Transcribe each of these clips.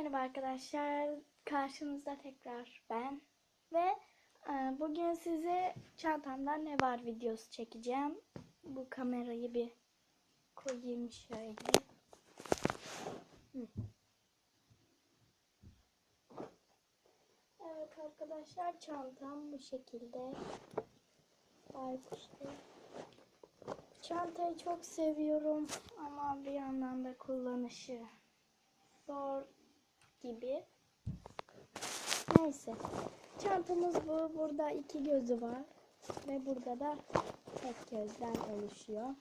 Merhaba arkadaşlar. Karşınızda tekrar ben. Ve e, bugün size çantamda ne var videosu çekeceğim. Bu kamerayı bir koyayım şöyle. Hı. Evet arkadaşlar çantam bu şekilde. Baykuş'ta. Çantayı çok seviyorum ama bir yandan da kullanışı zor gibi. Neyse. Çantamız bu. Burada iki gözü var. Ve burada da tek gözden oluşuyor.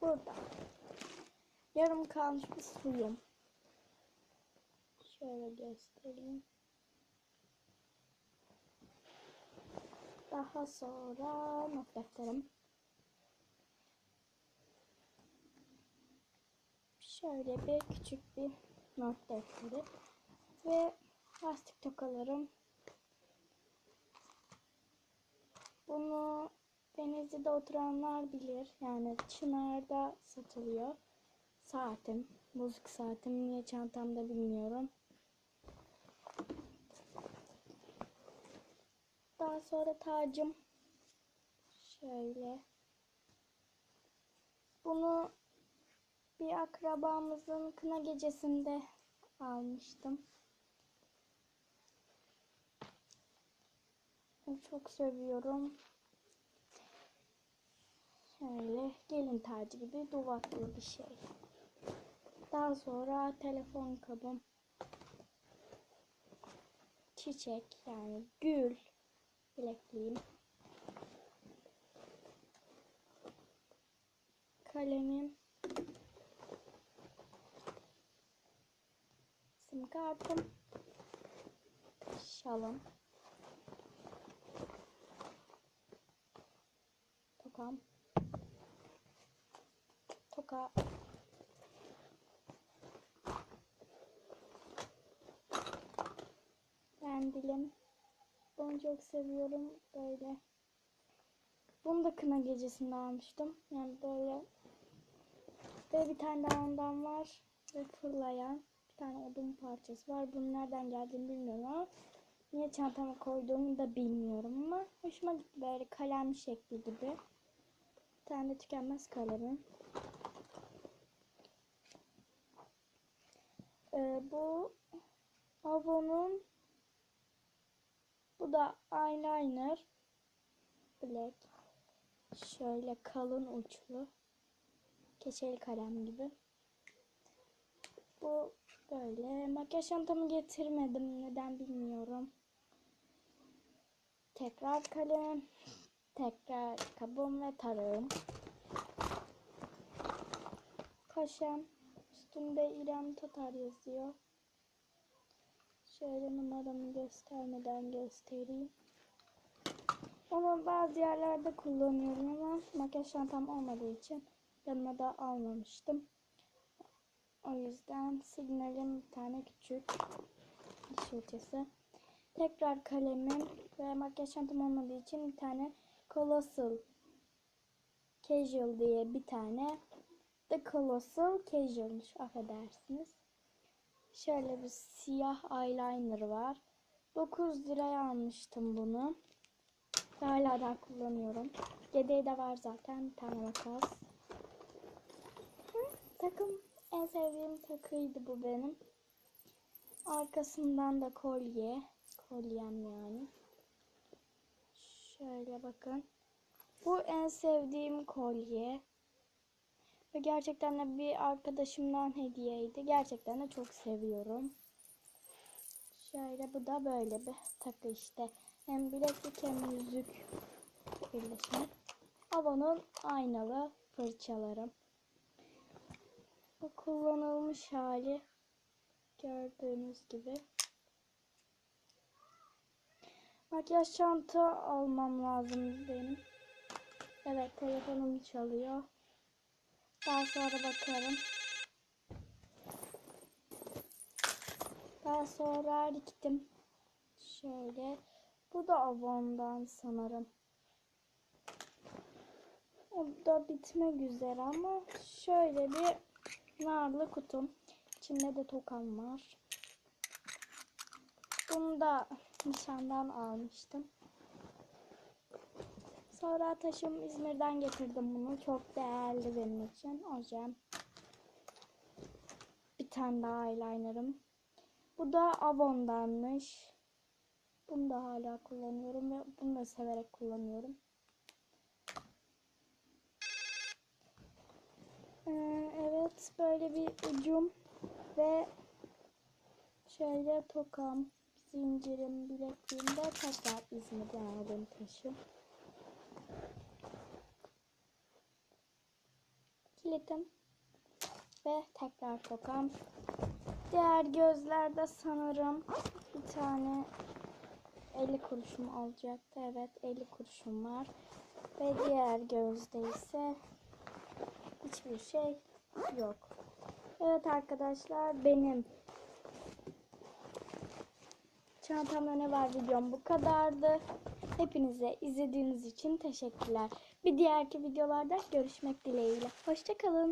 Burada. Yarım kalmış bir suyum. Şöyle göstereyim. Daha sonra not defterim. Şöyle bir küçük bir not defteri ve lastik tokalarım. Bunu Denizli'de oturanlar bilir. Yani Çınar'da satılıyor. Saatim. Bozuk saatim. Niye çantamda bilmiyorum. Daha sonra tacım. Şöyle. Bunu bir akrabamızın kına gecesinde almıştım. Çok seviyorum. Şöyle gelin tacı gibi duvaklı bir şey. Daha sonra telefon kabım. Çiçek yani gül bilekliğim. Kalemim. Sim kartım. Şalım. Tokam. Toka. Bendilim. Bunu çok seviyorum. Böyle. Bunu da kına gecesinde almıştım. Yani böyle. Ve bir tane daha ondan var. Ve fırlayan tane odun parçası var. Bunun nereden geldiğini bilmiyorum ama niye çantama koyduğumu da bilmiyorum ama hoşuma gitti böyle kalem şekli gibi. Bir tane tükenmez kalemim. Ee, bu Avon'un bu da eyeliner black şöyle kalın uçlu keçeli kalem gibi. Bu böyle. Makyaj çantamı getirmedim. Neden bilmiyorum. Tekrar kalem. Tekrar kabım ve tarağım. Kaşem. Üstünde İrem Tatar yazıyor. Şöyle numaramı göstermeden göstereyim. Onu bazı yerlerde kullanıyorum ama makyaj çantam olmadığı için yanıma da almamıştım. O yüzden signalim bir tane küçük diş fırçası. Tekrar kalemim ve makyaj çantam olmadığı için bir tane Colossal Casual diye bir tane The Colossal Casual'mış affedersiniz. Şöyle bir siyah eyeliner var. 9 liraya almıştım bunu. Hala daha kullanıyorum. Yedeği de var zaten. Bir tane makas. Takım en sevdiğim takıydı bu benim. Arkasından da kolye. Kolyem yani. Şöyle bakın. Bu en sevdiğim kolye. Ve gerçekten de bir arkadaşımdan hediyeydi. Gerçekten de çok seviyorum. Şöyle bu da böyle bir takı işte. Hem bileklik hem yüzük birleşimi. Avon'un aynalı fırçalarım. Bu kullanılmış hali gördüğünüz gibi. Makyaj çanta almam lazım benim. Evet telefonum çalıyor. Daha sonra bakarım. Daha sonra gittim. Şöyle. Bu da Avon'dan sanırım. O da bitmek üzere ama şöyle bir narlı kutum. İçinde de tokam var. Bunu da nişandan almıştım. Sonra taşım İzmir'den getirdim bunu. Çok değerli benim için. Ojem. Bir tane daha eyelinerım. Bu da Avon'danmış. Bunu da hala kullanıyorum ve bunu da severek kullanıyorum. Ee, evet böyle bir ucum ve şöyle tokam, zincirim, bilekliğim de tekrar İzmir'den aldığım taşım. Kilitim ve tekrar tokam. Diğer gözlerde sanırım bir tane 50 kuruşum olacaktı. Evet 50 kuruşum var. Ve diğer gözde ise hiçbir şey yok. Evet arkadaşlar benim çantamda ne var videom bu kadardı. Hepinize izlediğiniz için teşekkürler. Bir diğerki videolarda görüşmek dileğiyle. Hoşçakalın.